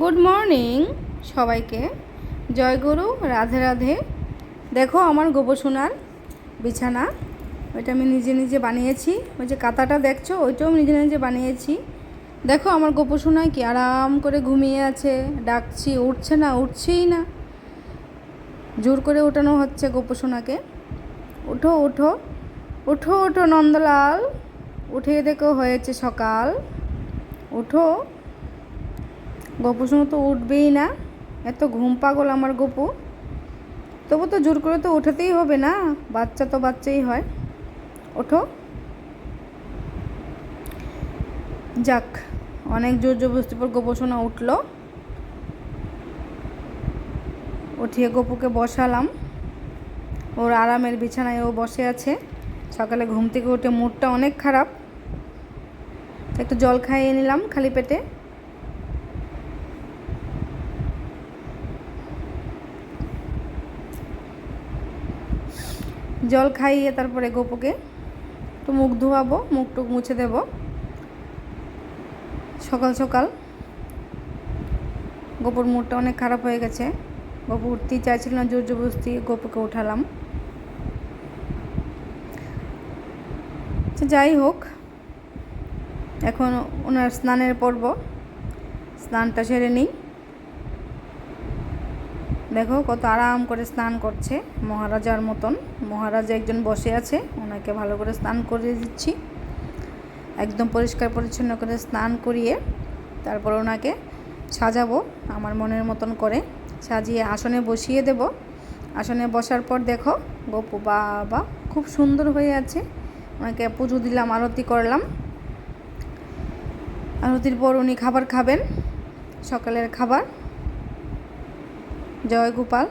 Good morning সবাইকে। জয় গুরু, রাধে রাধে। দেখো আমার গোপসোনার বিছানা, ওইটা আমি নিজে নিজে বানিয়েছি। ওই যে কাতাটা দেখছ, ওইটাও আমি নিজে নিজে বানিয়েছি। দেখো আমার গোপসোনায় কি আরাম করে ঘুমিয়ে আছে। ডাকছি, উঠছে না, উঠছেই না। জোর করে ওঠানো হচ্ছে গোপসোনাকে। উঠো উঠো উঠো উঠো নন্দলাল। উঠে দেখো হয়েছে সকাল। উঠো গপু শুনে তো উঠবেই না। এত ঘুম পাগল আমার গপু। তবু তো জোর করে তো ওঠাতেই হবে না, বাচ্চা তো বাচ্চাই হয়। ওঠো। যাক, অনেক জোর জবরদস্তি পর গোপু শোনা উঠল। উঠিয়ে গপুকে বসালাম। ওর আরামের বিছানায় ও বসে আছে। সকালে ঘুম থেকে উঠে মুডটা অনেক খারাপ। একটু জল খাইয়ে নিলাম খালি পেটে। জল খাইয়ে তারপরে গোপুকে একটু মুখ ধোয়াবো মুখ টুক মুছে দেব। সকাল সকাল গোপুর মুডটা অনেক খারাপ হয়ে গেছে। গপু উঠতেই চাইছিল না জোর জবরদস্তি গপুকে উঠালাম। আচ্ছা, যাই হোক এখন ওনার স্নানের পর্ব। স্নানটা সেরে নিই। দেখো কত আরাম করে স্নান করছে মহারাজার মতন। মহারাজা একজন বসে আছে, ওনাকে ভালো করে স্নান করিয়ে দিচ্ছি। একদম পরিষ্কার পরিচ্ছন্ন করে স্নান করিয়ে তারপর ওনাকে সাজাবো, আমার মনের মতন করে সাজিয়ে আসনে বসিয়ে দেব। আসনে বসার পর দেখো গপু বাবা খুব সুন্দর হয়ে আছে। ওনাকে পুজো দিলাম, আরতি করলাম। আরতির পর উনি খাবার খাবেন, সকালের খাবার। জয় গোপাল।